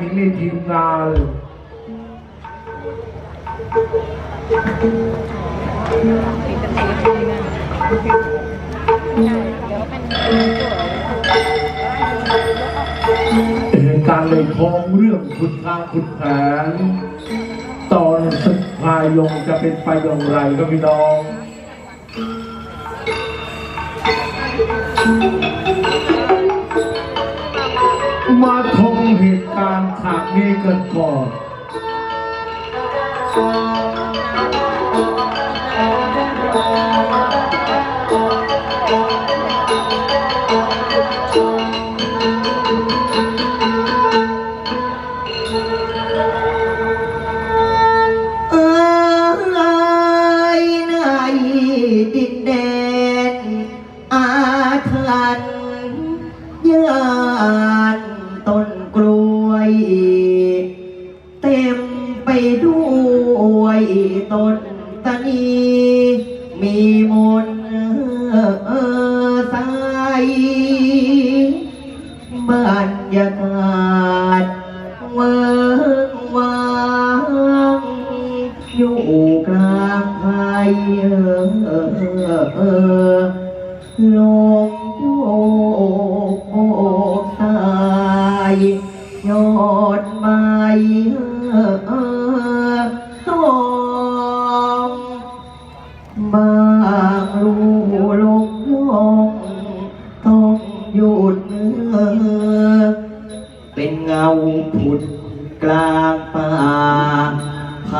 ถึงในทีมงานเหตุการณ์เลยทองเรื่องคุณพาคุณแผน ตอนสุดพายลงจะเป็นไปอย่างไรก็พี่น้องมา เหตุการณ์ฉากนี้เกิดก่อนเอ้ยในดินแดนอาถรรพ์ยา ยากาศเมืองว่างอยู่กลางไทยเออเออ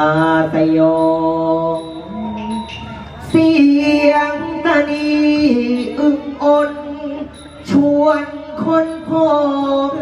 าตองเสียงตะนีอึ้งอน ชวนคนพอเ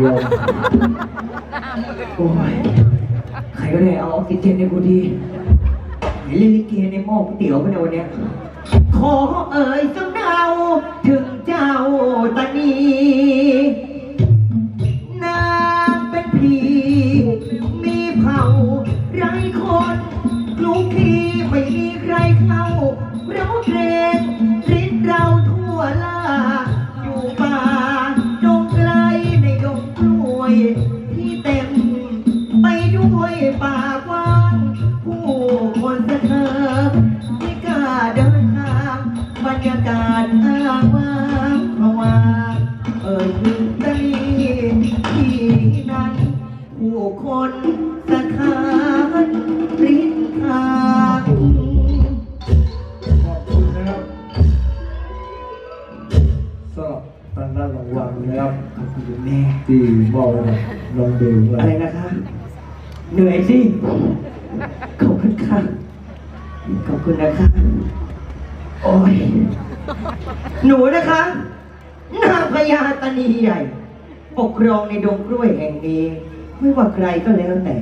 โหหมดลมโอ้ยใครก็ได้เอาออกซิเจนในกูดีไหนเล่นลิเกในหม้อก๋วยเตี๋ยวไปในวันเนี้ยขอเอ่ยสักดาถึงเจ้าตานี แม่ที่มอกับน้องเบลนะอะไรนะคะเหนื่อยสิ ขอบคุณค่ะ ขอบคุณนะคะ โอ้ย หนูนะคะนางพญาตานีใหญ่ ปกครองในดงกล้วยแห่งนี้ ไม่ว่าใครก็แล้วแต่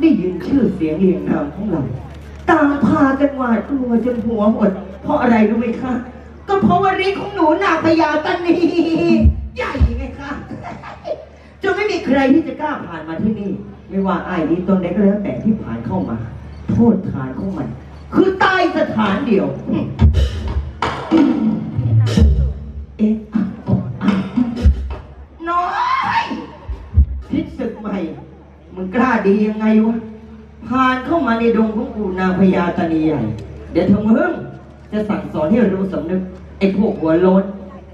ได้ยินชื่อเสียงเรียงนามของเราต่างพากันหวาดกลัวจนหัวหด เพราะอะไรรู้ไหมคะ ก็เพราะว่าฤทธิ์ของหนูนางพญาตานีใหญ่ไง คะจนไม่มีใครที่จะกล้าผ่านมาที่นี่ ไม่ว่าไอ้ายนี้ตนใดก็แล้วแต่ที่ผ่านเข้ามา โทษฐานของมัน คือตายสถานเดียว เอ๊ะอะอะอะน้อยพิษศึกใหม่ มึงกล้าดียังไงวะ ผ่านเข้ามาในดงของกูนางพญาตานีใหญ่ เดี๋ยวเธอมึงจะสั่งสอนให้รู้สำนึก ไอ้พวกหัวโลน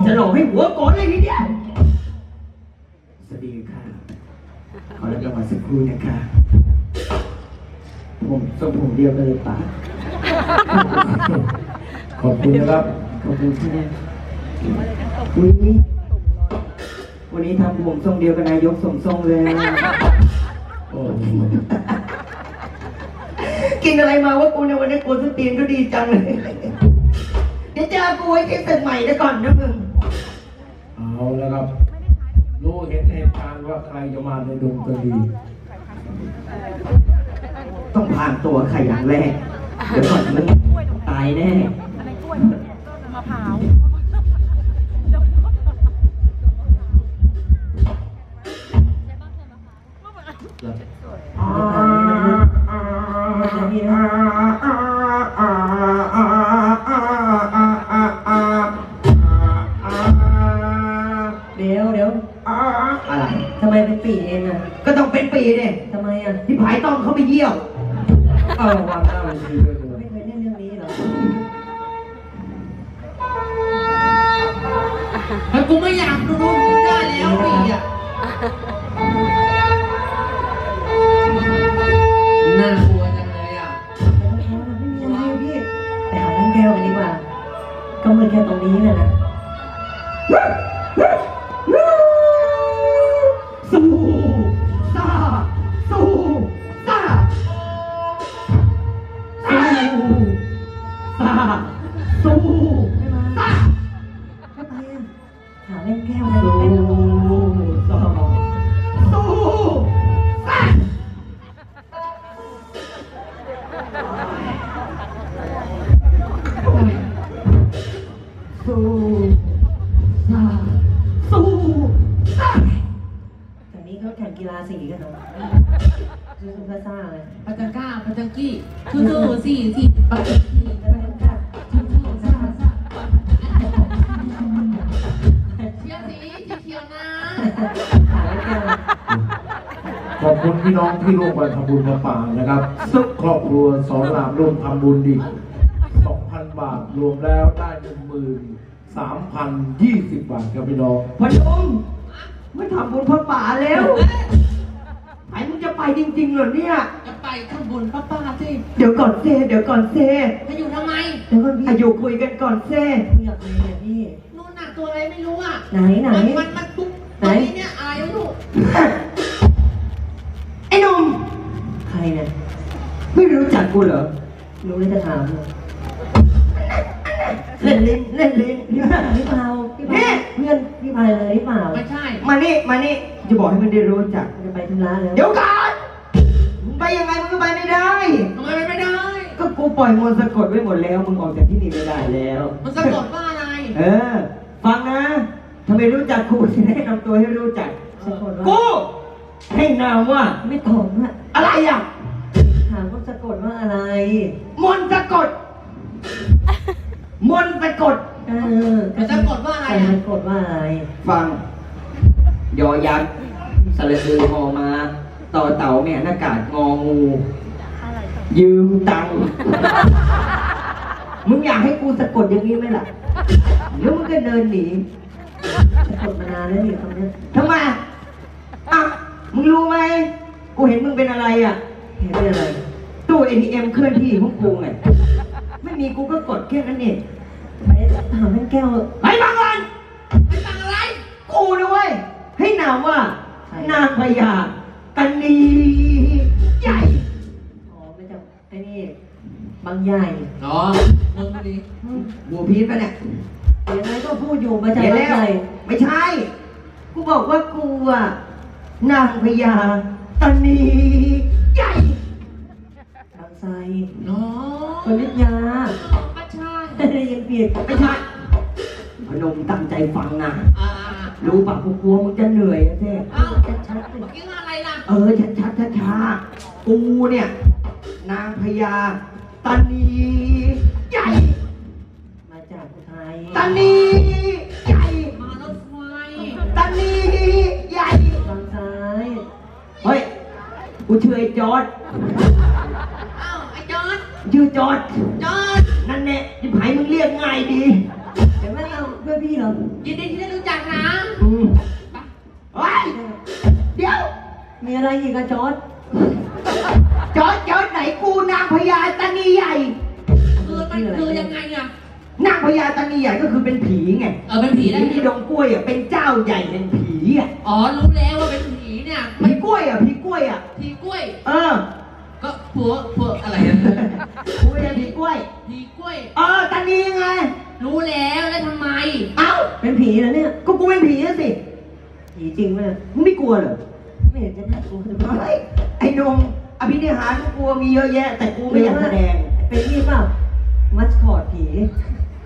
จะหลอกให้หัวโกรธเลยทีเดียวสวั ขอรับรางวัลสักครู่นะคะผมทรงผมเดียวกันเลยป่าขอบคุณนะครับ ขอบคุณที่อุ้ยวันนี้ทำผมทรงเดียวกับนายกสมทรงเลยอะโอ้โหกินอะไรมาว่ากูในยวันนี้กูสตีนก็ดีจังเลยเดี๋ยวเจอกูไว้ที่ตึกใหม่แล้วก่อนนะมึง เอาแล้วครับ รู้เห็นเหตุการณ์ว่าใครจะมาในดวงตะลีต้องผ่านตัวใครอย่างแรกเดี๋ยวก่อนมันตายแน่ อะไรกล้วยมะพร้าวเดี๋ยว บุญมาป่านะครับซึ่งครอบครัวสอนรามร่วมทำบุญอีก2,000 บาทรวมแล้วได้13,020บาทครับพี่น้องพนมไม่ทำบุญพระป่าแล้วไอ้มึงจะไปจริงๆเหรอเนี่ย จะไปทำบุญป้าป้าสิเดี๋ยวก่อนเซเดี๋ยวก่อนเซจะอยู่ทำไมแล้วก็พี่อายุคุยกันก่อนเซไม่อยากเลยเนี่ยพี่นู่นน่ะตัวอะไรไม่รู้อะไหนไหนมันมันมันปุ๊บไหนตัวนี้เนี่ยอะไรไม่รู้ไอ้หนุ่มใค รเนี่ย ไม่รู้จักกูเหรอรู้เลยจะถามเลยเล่นลิ้นเล่นลิ้นพี่เปล่าพี่เปล่าพี่เปล่าเพื่อนพี่พายเลยพี่เปล่าไม่ใช่มานี่มานี่จะบอกให้มันได้รู้จัก จะไปธุระแล้ว เดี๋ยวก่อนมึงไปยังไงมึงก็ไปไม่ได้ ทำไมไม่ได้ ก็กูปล่อยมนต์สะกดไว้หมดแล้ว มึงออกจากที่นี่ไม่ได้แล้ว มันสะกดว่าอะไร เออ ฟังนะทำไมรู้จักกูจะได้นำตัวให้รู้จัก สะกดว่ากู ให้นามว่า ไม่ตอบว่าอะไรอะ ถามว่าสะกดว่าอะไร มนต์สะกด มนต์สะกด เออมันสะกดว่าอะไรใครอะสะกดว่าอะไร ฟัง ยอยักษ์สระซือมอมา ต่อเต่าแม่หน้ากาศงองูอะไรต่อยืมตังค์ มึงอยากให้กูสะกดอย่างนี้ไหมล่ะเดี๋ยวมึงก็เดินหนี สะกดมานานแล้วนี่คำเนี้ยทำไมอะ มึงรู้ไหมกูเห็นมึงเป็นอะไรอะ เห็นเป็นอะไร ตู้ ATM เคลื่อนที่ของกูไง ไม่มีกูก็กดแค่นั้นเองไปถามให้แก้วไปบังกันไม่ฟังอะไร กูนะเว้ย ให้นามว่าใครนางพญาตานีใหญ่ อ๋อมาจากไอ้นี่ บางใหญ่อ๋อมึงดีบัวพีชปะเนี่ยเดี๋ยวนั้นก็พูดอยู่มาจากเห็นบางแล้วใหญ่ไม่ใช่ กูบอกว่ากูอะ นางพญาตานีใหญ่บางไทรอ๋อคนยุทธยาไม่ใช่ได้ยินผิดไม่ใช่พนมตั้งใจฟังนะอ่ารู้ปะกูกลัวมึงจะเหนื่อยนะเท่เอ้าชัดๆสิเมื่อกี้ว่าอะไรล่ะเออชัดชัดช้าช้าๆกูเนี่ย นางพญาตานีใหญ่ มาจากอุทัยตานี กูชื่อไอ้จอร์ดเอ้าไอ้จอดชื่อจอร์ดจอดนั่นแน่ที่ไผมึงเรียกง่ายดีเดี๋ยวไม่เอาเพื่อนพี่เหรอยินดีที่ได้รู้จักนะอืมเฮ้ยเดี๋ยว มีอะไรอีกอะจอร์ดจอร์ดจอร์ดไหนกูนางพญาตานีใหญ่ คือมันคือยังไงอะนางพญาตานีใหญ่ก็คือเป็นผีไงเออเป็นผีได้ผีที่ดงกล้วยอะเป็นเจ้าใหญ่แห่งผีอะอ๋อรู้แล้วว่าเป็นผีเนี่ยผีก ล้วยอะผีกล้วยอะ ผีกล้วย เออก็ผัวผัวอะไรอะกูไม่ใช่ผีกล้วย ผีกล้วย เออตานีไง รู้แล้วแล้วทำไม เอ้าเป็นผีนะเนี่ย ก็กูเป็นผีอะสิ ผีจริงไหมเนี่ยมึงไม่กลัวเหรอ ไม่เห็นจะน่ากลัวเลยเฮ้ยไอ้หนมอภินิหารกูกลัวมีเยอะแยะ แต่กูไม่อยากแสดง เป็นนี่เปล่ามัสคอตผี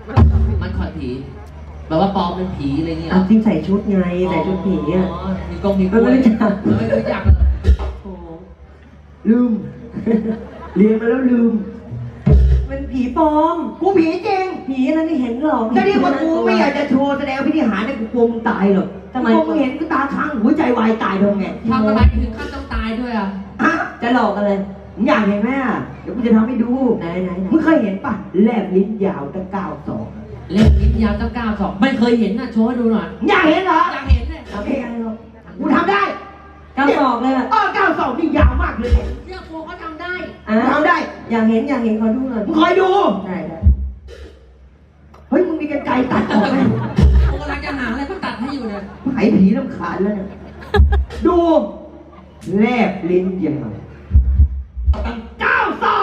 มันขอดผี แบบว่าปลอมเป็นผีอะไรเงี้ยเอาที่ใส่ชุดไงใส่ชุดผีอะอ๋อมีกงมีกล้วยไม่รู้จักเออไม่รู้จักเลยโอ้โหลืม เรียนมาแล้วลืม เป็นผีปลอม กูผีจริงผีอะไรไม่เห็นหรอกถ้าเรียกว่ากูไม่อยากจะโชว์แสดงอภินิหารเนี่ยกูกลัวมึงตายหรอกทำไมพวกมึงเห็นกูตาค้างหัวใจวายตายทำไงทำอะไรถึงขั้นต้องตายด้วยอะฮะจะหลอกอะไรมึงอยากเห็นไหมอะเดี๋ยวกูจะทำให้ดูไหนไหนไหนมึงเคยเห็นป่ะแลบลิ้นยาวตั้งเก้าสอง เล่นวิทยาเจ้าก้าวสองไม่เคยเห็นน่ะโชว์ให้ดูหน่อยอยากเห็นเหรออยากเห็นเลยทำไม่ได้หรอกกูทำได้ก้าวศอกเลยอะอ้อเก้าสองนี่ยาวมากเลยเสื้อโคเขาทำได้อะทำได้ อยากเห็นอยากเห็นขอดูหน่อยมึงคอยดูได้ได้เฮ้ยมึงมีกันไกรตัดออกไหมกูกำลังจะหาอะไรมาตัดให้อยู่เนี่ยหายผีลำขาญแล้วเนี่ยดูแลบลิ้นยาวตั้งเก้าสอง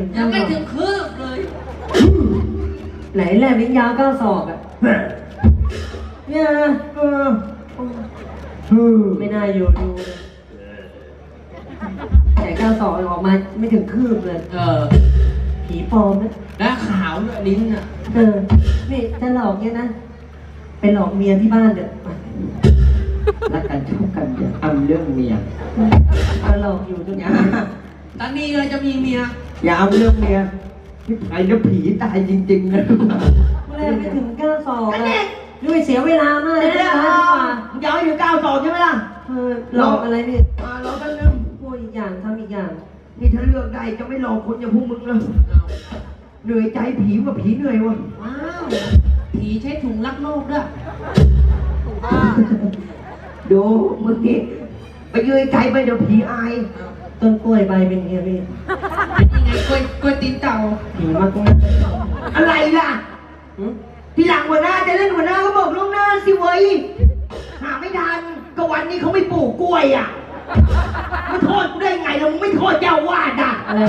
ถึงยัก้างวไม่ศอกถึงคืบเลยไหนแลบลิ้นยาวก้าวศอกอะเนี่ยนะเออเออไม่น่าอยู่ดูเลยแต่ก้าวศอกออกมาไม่ถึงคืบเลย เออผีปลอมนะ แล้วขาวด้วยลิ้นอะเออ นี่ถ้าหลอกเนี่ยนะ ไปหลอกเมียที่บ้านเด้อรักกันชอบกันอย่าอำเรื่องเมียเอาหลอกอยู่ตรงอนี้ย่าตอนนี้เลยจะมีเมีย อย่าอำเรื่องเมียที่ไอ้แล้วผีตายจริงๆนะแรกไม่ถึงก้าวศอกอะด้วยเสียเวลามากเลยเดี๋ยวนะๆดีกว่ามึงจะเอาอยู่เก้าสองใช่ไหมล่ะเออหลอกอะไรเนี่ยอ่าเราก็นึงพูดอีกอย่างทำอีกอย่าง นี่ถ้าเลือกได้จะไม่หลอกคนอย่างพวกมึงเลยเหนื่อยใจผีกว่าผีเหนื่อยวะว้าวผีใช้ถุงรักโลกด้วยดูมึงนี่ไปยืนไกลไปเดี๋ยวผีอาย ต้นกล้วยใบเป็นไงพี่เป็นยังไงกล้วยกล้วยตีนเต่าผีมากนะอะไรล่ะหึทีหลังหัวหน้าจะเล่นหัวหน้าก็บอกล่วงหน้าสิเว้ยหาไม่ทันก็วันนี้เขาไม่ปลูกกล้วยอะมาโทษกูได้ไงเรามึงไม่โทษเจ้าอาวาดอะอะไร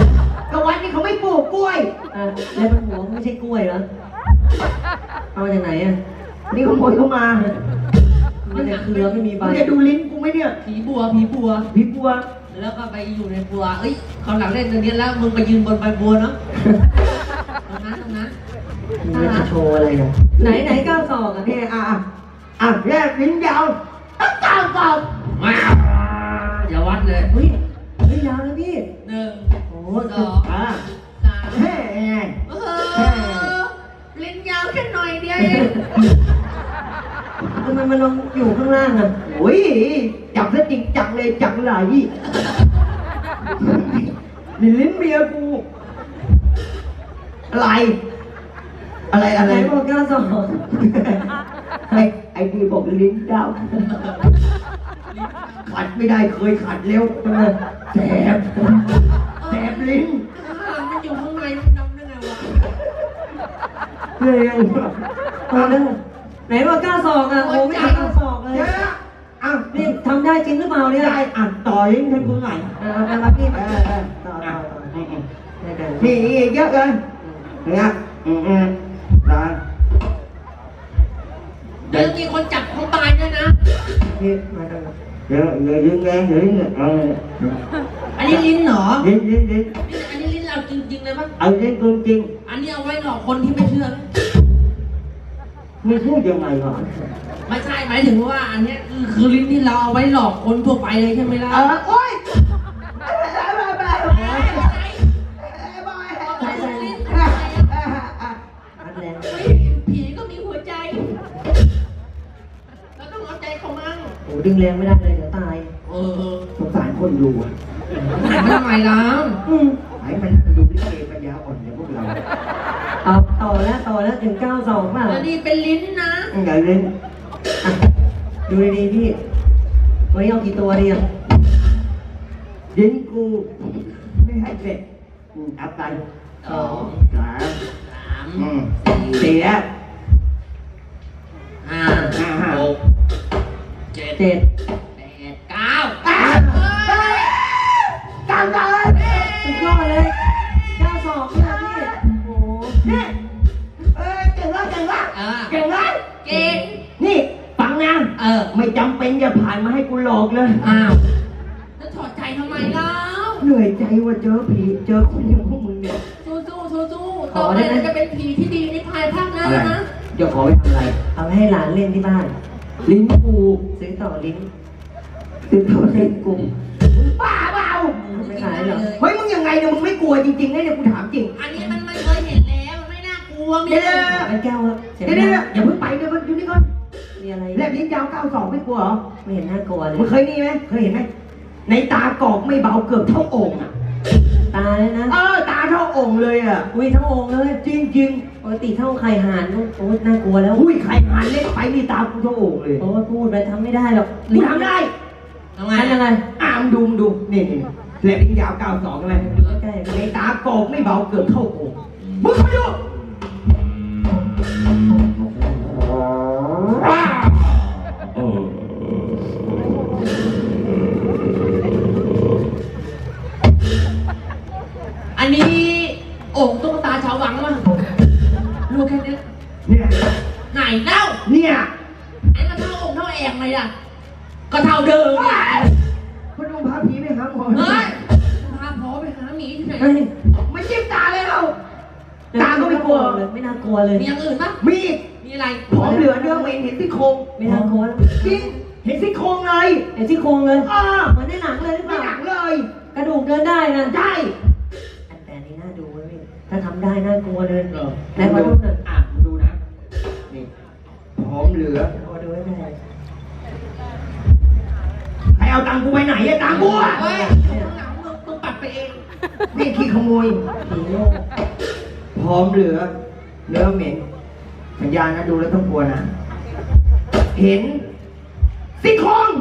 ก็วันนี้เขาไม่ปลูกกล้วยอะแล้วมันหัวไม่ใช่กล้วยเหรอเอามาจากไหนอะนี่ขโมยเข้ามามีแต่เครือไม่มีใบมึงจะดูลิ้นกูไหมเนี่ยผีบัวผีบัว พี่บัว แล้วก็ไปอยู่ในบัว เอ้ยเขาวหลังเล่นตรงนี้แล้วมึงไปยืนบนใบบัวเนาะตรงนั้นตรงนั้นมันจะโชว์อะไรอะไหนไหนก้าวศอกอะนี่อะอะอะแยกลิ้นยาวตั้งเก้าสองว้าวอย่าวัดเลยเฮ้ยเฮ้ยยาวนะพี่หนึ่งโอ้สจะองอะสามเฮ้ยเออลิ้นยาวแค่หน่อยเดียวเองทำไมมันลงอยู่ข้างล่างอะโอ้ย จับซะจริงจังเลยจังไหลนี่ลิ้นเมียกู อะไร อะไรอะไหนไรบอกก้าวศอกไอ้ไอ้ดีบอกลิ้นเจ้าขัดไม่ได้เคยขัดแล้วทำไมแสบแสบลิ้นอ่ามันอยู่ข้างในมันดำได้ไงวะเลยตอนนั้นไหนบอกก้าวศอกอะโอ้ไม่ใช่ก้าวศอกเลย เดี๋ยวอะนี่ทำได้จริงหรือเปล่าเนี่ยได้อะต่อลิ้นให้กูหน่อยอ่าเอามาพี่เอมาอเออต่อต่อะอต่ออืมอืมได้กันมีอีกเยอะเลยเนี่ยอืมอืมนะเดี๋ยวมีคนจับเขาตายด้วยนะพี่มากันเดี๋ยวเดี๋ยวยิงแรงเดี๋ยวยิงเอออันนี้ลิ้นเหรอยิงยิงยิงนี่อันนี้ลิ้นเราจริงๆเลยปะเอายิงจริงจริงอันนี้เอาไว้หลอกคนที่ไม่เชื่อไหมไม่พูดยังไงวะ ไม่ใช่หมายถึงว่าอันเนี้ยคือคือลิ้นที่เราเอาไว้หลอกคนทั่วไปเลยใช่ไหมล่ะเออโอ๊ยใช่ใช่ลิ้นอัดแรงเฮ้ยผีก็มีหัวใจเราต้องเอาใจเขามั่งโอ้ดึงแรงไม่ได้เลยเดี๋ยวตายเออสงสารคนดูอะหันมาทำไมล่ะอืมไอ้มันดูลิเกปัญญาอ่อนอย่างพวกเราเอาต่อแล้วต่อแล้วถึงเก้าสองเปล่าแล้วนี่เป็นลิ้นนะ อย่าเล่นอะ ดูดีๆพี่วันนี้เอากี่ตัวดีอะยิงกูไม่ให้เสร็จอืมเอาไปสองสามสามอืมสี่เสียห้าหกเจ็ดเจ็ดแปดเก้าอะเก้าเก้าเลยสุดยอดเลยเก้าสองเนี่ยพี่โอ้โหนี่เออเก่งแล้วเก่งแล้วอ่าเก่งแล้วเก่งนี่ฟังนะเออไม่จำเป็นอย่าผ่านมาให้กูหลอกเลยอ้าวแล้วถอดใจทำไมเล่าเหนื่อยใจว่าเจอผีเจอคนอย่างพวกมึงเนี่ยสู้สู้สู้สู้ๆต่อไปเราจะเป็นผีที่ดีในภายภาคหน้านะจะขอไปทำอะไร เอาไปให้หลานเล่นที่บ้าน ลิ้นกูซื้อต่อลิ้นติดต่อเล่นกูกลุ่มบ้าเปล่าเอาไปขายได้เลยเฮ้ยมึงยังไงเนี่ยมึงไม่กลัวจริงๆนะเนี่ยกูถามจริงอันนี้มันไม่เคยเห็นแล้วมันไม่น่ากลัวมีเดี๋ยวเลเดี๋ยวยมันแก้วครับเสียงเดี๋ยวเดี๋ยวอย่าเพิ่งไปเดี๋ยวอยู่นี่ก่อน มีอะไรแลบลิ้นยาวเก้าสองไม่กลัวเหรอไม่เห็นน่ากลัวเลยมึงเคยนี่ไหมเคยเห็นไหมในตากอกไม่เบาเกือบเท่าโอ่งอะตาเลยนะเออตาเท่าโอ่งเลยอะอุ้ยทั้งองค์เลยจริงปกติเท่าไข่ห่านก็โอ้ยน่ากลัวแล้วๆอุ้ยใครหานเล็กไปนี่ตากูเท่าโอ่งเลยโอ้ยพูดไปทำไม่ได้หรอกกูทำได้ทำไงทำยังไงอ่ามงดูมงดูนี่นี่แลบลิ้นยาวเก้าสองอะไรใกล้ในตากอกไม่เบาเกือบเท่าโอ่งมึงเข้าไปดู เอาตังค์กูไปไหนอะตังค์กูอะเฮ้ยข้างหลังมึงมึงปัดไปเองนี่ขี้ขโมยผีโลกผอมเหลือเนื้อเหม็นสัญญาณนะดูแล้วต้องกลัวนะ เห็นซี่โครง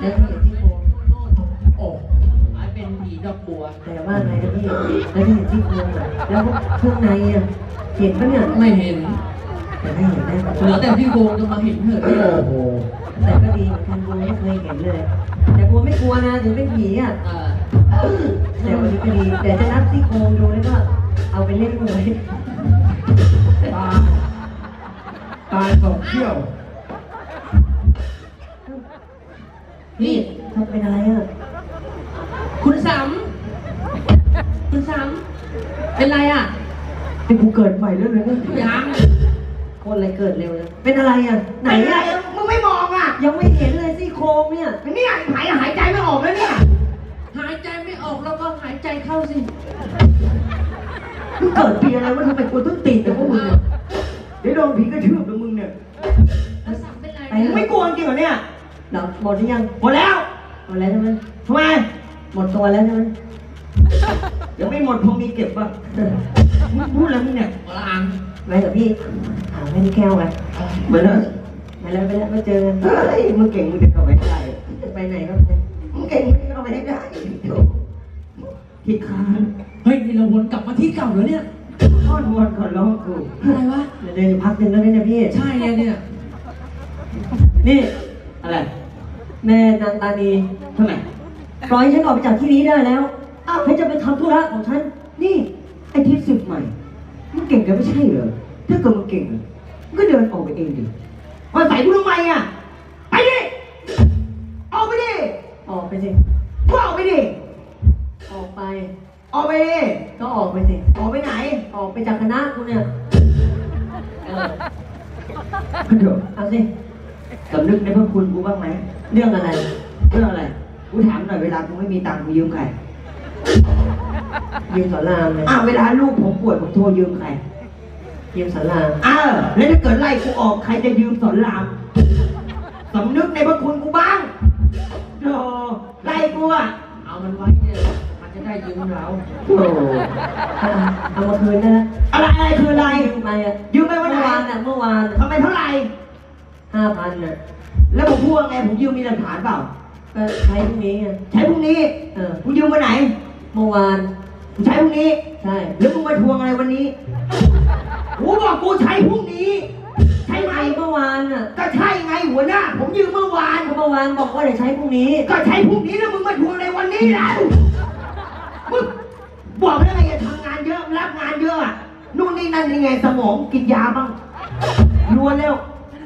แล้วที่เห็นซี่โครงโอ้ไอ้เป็นผีดอกบัว แต่ว่าไงนะพี่แล้วที่เห็นซี่โครงอะแล้วเครื่องในอะเห็นปะเนี่ยไม่เห็นแต่ถ้าเห็นได้เหลือแต่ที่โกงจะมาเห็นเถอะ โอ้โห แต่ก็ดีเหมือนกันกูไม่เคยเห็นเลย แต่กูไม่กลัวนะถึงเป็นผีอะเออแต่วันนี้ก็ดีเดี๋ยวจะนับซี่โครงดูแล้วก็เอาไปเล่นหวยตาตายสองเที่ยว นี่ทำเป็นอะไรอะคุณสามคุณสามเป็นไรอะนี่กูเกิดใหม่แล้วเลยนะยังคนอะไรเกิดเร็วเลยเป็นอะไรอะไหนไหนอะอะมึงไม่มองอะ ยังไม่เห็นเลยซี่โครงเนี่ย เนี่ยหายหายใจไม่ออกแล้วเนี่ย หายใจไม่ออกแล้วก็หายใจเข้าสิมึงเกิดปีอะไรวะทำไมกูต้องติดแต่พวกมึงเนี่ยเดี๋ยวโดนผีกระทืบกับมึงเนี่ยแล้วสามเป็นไรไปมึงไม่กลัวจริงเหรอเนี่ยหลับหมดหรือยังหมดแล้วหมดแล้วใช่ไหมทำไมหมดตัวแล้วใช่ไหมยังไม่หมดพอมีเก็บป่ะมึงพูดอะไรมึงเนี่ยหัวละอังไปกับพี่หาแม่นแก้วกันเหมือนเลย ไปแล้วไปแล้วไม่เจอกันเฮ้ยมึงเก่งมึงจะเข้าไปได้ไปไหนก็ไปมึงเก่งมึงจะเข้าไปได้โถ่ที่ค้างเฮ้ยนี่เราวนกลับมาที่เก่าแล้วเนี่ยทอดวนก่อนร้องกูอะไรวะเดี๋ยวเดินอยู่พักหนึ่งแล้วเนี่ยพี่ ใช่เลยเนี่ยนี่อะไร แม่นางตานีทำไมปล่อยฉันออกไปจากที่นี้ได้แล้ว อ้าวให้จะไปทำธุระของฉัน นี่ไอ้ทิศสิบใหม่ มึงเก่งกันไม่ใช่เหรอ ถ้าเกิดมึงเก่งอะมึงก็เดินออกไปเองดิ มาใส่กูทำไมอะ ไปดิ ออกไปดิ ออกไปสิกูออกไปดิ ออกไป ออกไปดิ ก็ออกไปสิ ออกไปไหน ออกไปจากคณะกูเนี่ยเออเดี๋ยวเอาสิสำนึกในพระคุณกูบ้างไหม เรื่องอะไร เรื่องอะไร กูถามหน่อยเวลากูไม่มีตังค์กูยืมใคร ยืมสอนรามเลยอ้าวเวลาลูกผมป่วยผมโทรยืมใคร ยืมสอนรามอ้าวแล้วถ้าเกิดไล่กูออกใครจะยืมสอนรามสำนึกในพระคุณกูบ้างโธ่ไล่กูอะเอามันไว้เนี่ยมันจะได้ยืมเราโธ่เอาเอามาคืนได้แล้วอะไรอะไรคืออะไรยืมไปอะยืมไปวันเมื่ไหอนวานอะเมื่อวานทำไมเท่าไหร่ห้าพันอะแล้วผมพูดว่าไงผมยืมมีหลักฐานเปล่าก็ใช้พรุ่งนี้ไงใช้พรุ่งนี้เออกูยืมวันไหนเมื่อวานกูใช้พรุ่งนี้ใช่แล้วมึงมาทวงอะไรวันนี้ กูบอกกูใช้พรุ่งนี้ ใช่ไหมไอ้เมื่อวานอะก็ใช่ไงหัวหน้า ผมยืมเมื่อวาน เมื่อวานบอกว่าจะใช้พรุ่งนี้ ก็ใช้พรุ่งนี้แล้วมึงมาทวงในวันนี้แล้วมึงบอกแล้วไงอย่าทำงานเยอะรับงานเยอะอะนู่นนี่นั่นยังไงสมองกินยาบ้างรวนแล้ว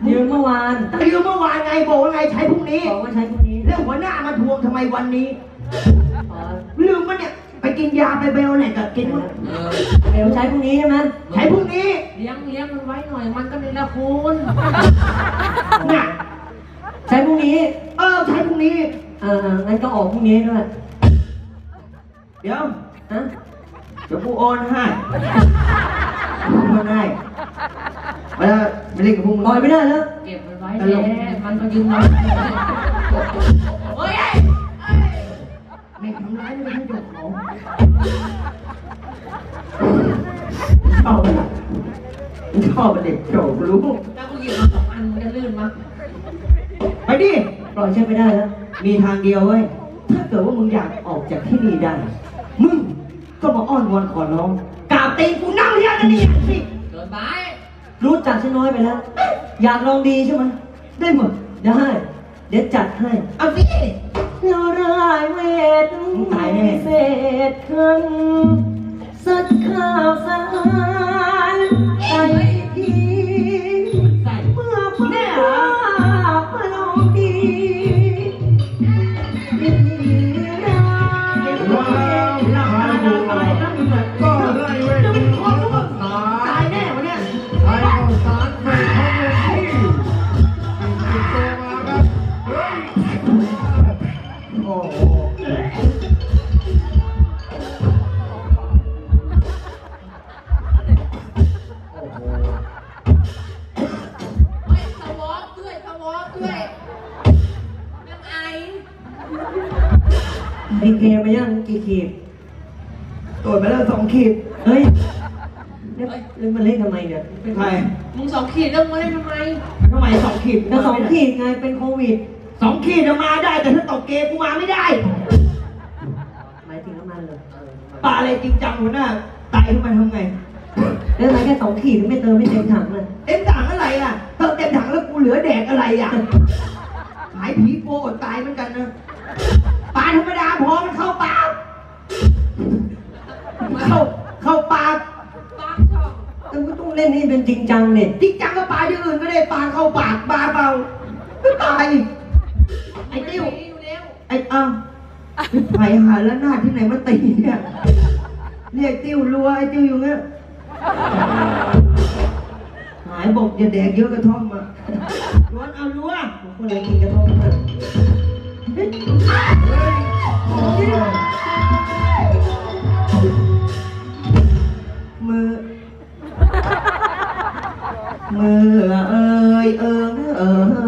ยืมเมื่อวานแต่ยืมเมื่อวานไงบอกว่าไงใช้พรุ่งนี้ บอกว่าใช้พรุ่งนี้แล้วหัวหน้ามาทวงทำไมวันนี้ อ๋อลืมมันเนี่ย ไปกินยาไปเบลไหนก็กินมั้งเออเดี๋ยวใช้พรุ่งนี้ใช่ไหมใช้พรุ่งนี้เลี้ยงเลี้ยงมันไว้หน่อย มันก็ในละคุณเนี่ยใช้พรุ่งนี้ เออใช้พรุ่งนี้ เอองั้นก็ออกพรุ่งนี้ด้วยเดี๋ยวฮะเดี๋ยวกูโอนให้กูโอนให้มาแล้วไม่เล่นกับพวกมึงปล่อยไม่ได้แล้ว เก็บมันไว้แหละมันมายืมเรา ชอบมันชอบมันเด็กโจกรู้ถ้ากูหยิบมาสองอันมันจะลื่นมั้ยไปดิปล่อยใช้ไม่ได้แล้ว มีทางเดียวเว้ย ถ้าเกิดว่ามึงอยากออกจากที่นี่ได้ มึงก็มาอ้อนวอนขอร้องกราบตีนกูนั่งเรียนกันนี่สิเกินไปรู้จักฉันน้อยไปแล้ว อยากลองดีใช่ไหมได้หมดได้ เดี๋ยวจัดให้ เอาสิ เราได้เวทตายแน่เศษคันสักข้าวสารไปทีเมื่อพระพระลองดีดี ปลาอะไรจริงจังหัวหน้าตายขึ้นมาทำไงแล้วทำไมแค่สองขีดไม่เติมไม่เต็มถังเลยเต็มถังอะไรอะเติมเต็มถังแล้วกูเหลือแดกอะไรอะหายผีโปอดตายเหมือนกันนะปลาธรรมดาพอมันเข้าปากเข้าเข้าปากปากช่องแล้วก็ต้องเล่นนี่เป็นจริงจังเนี่ยจริงจังก็ปลาอย่างอื่นไม่ได้ปลาเข้าปากปลาเบาก็ตายไอ้ติ้วอยู่แล้วไอ้เอ้า ไผ่หาแล้วหน้าที่ไหนมาตีเนี่ย เรียกติ้วรัวไอ้ติ้วอยู่เงี้ย หายบอกอย่าแดกเยอะกระท่อมอะล้วนเอารัวคนอะไรกินกระท่อมมากมือมือเอ่ยเอ่ยเอ่ย